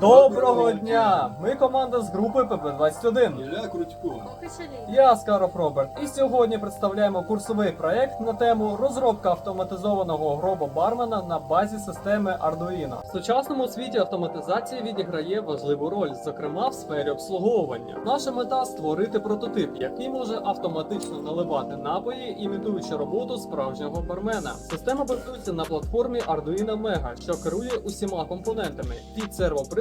Доброго дня! Ми команда з групи ПП-21. Ілля Крутько. Я Скаров Роберт, і сьогодні представляємо курсовий проект на тему розробка автоматизованого гроба бармена на базі системи Arduino. В сучасному світі автоматизація відіграє важливу роль, зокрема в сфері обслуговування. Наша мета створити прототип, який може автоматично наливати напої, імітуючи роботу справжнього бармена. Система базується на платформі Arduino Mega, що керує усіма компонентами від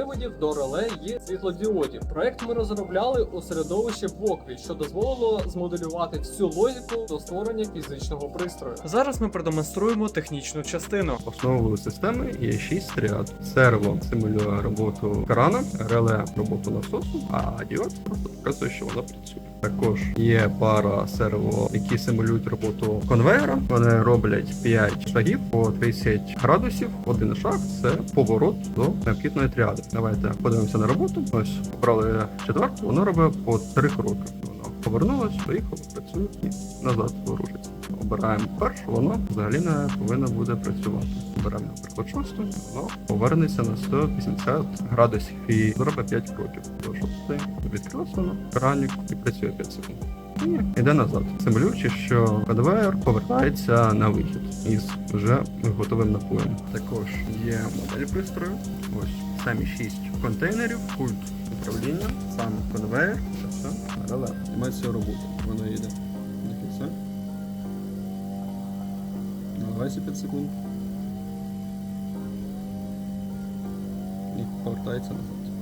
сервоприводів до реле і світлодіодів. Проект ми розробляли у середовищі Вокві, що дозволило змоделювати всю логіку до створення фізичного пристрою. Зараз ми продемонструємо технічну частину. Основою системи є 6 тріад. Серво симулює роботу крана, реле роботу насосу, а діод просто показує, що вона працює. Також є пара серво, які симулюють роботу конвейера. Вони роблять 5 шагів по 30 градусів. Один шаг це поворот до необхідної тріади. Давайте подивимося на роботу. Ось обрали четверту, воно робить по 3 кроки. Воно повернулось, поїхало, працює і назад ворушиться. Обираємо першу, воно взагалі не повинно буде працювати. Обираємо, наприклад, шосту, воно повернеться на 180 градусів і зробить 5 кроків. До шостої відкрилось воно, кранік і працює 5 секунд. І йде назад, симулюючи, що конвейер повертається на вихід із вже готовим напоєм. Також є модель пристрою. Ось самі 6 контейнерів, пульт управління, сам конвейер, це все реле. Має цю роботу. Вона їде до кінця. Наливайся 5 секунд. І повертається назад.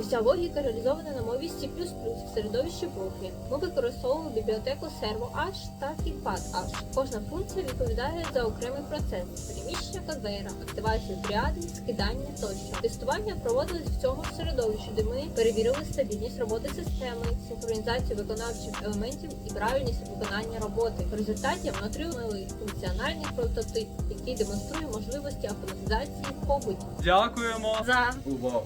Уся логіка реалізована на мові C++ в середовищі Бухлі. Ми використовували бібліотеку ServoH та FeedPadH. Кожна функція відповідає за окремий процес: переміщення конвейера, активацію тріади, скидання тощо. Тестування проводилось в цьому середовищі, де ми перевірили стабільність роботи системи, синхронізацію виконавчих елементів і правильність виконання роботи. В результаті ми отримали функціональний прототип, який демонструє можливості автоматизації в побуті. Дякуємо! За Увагу!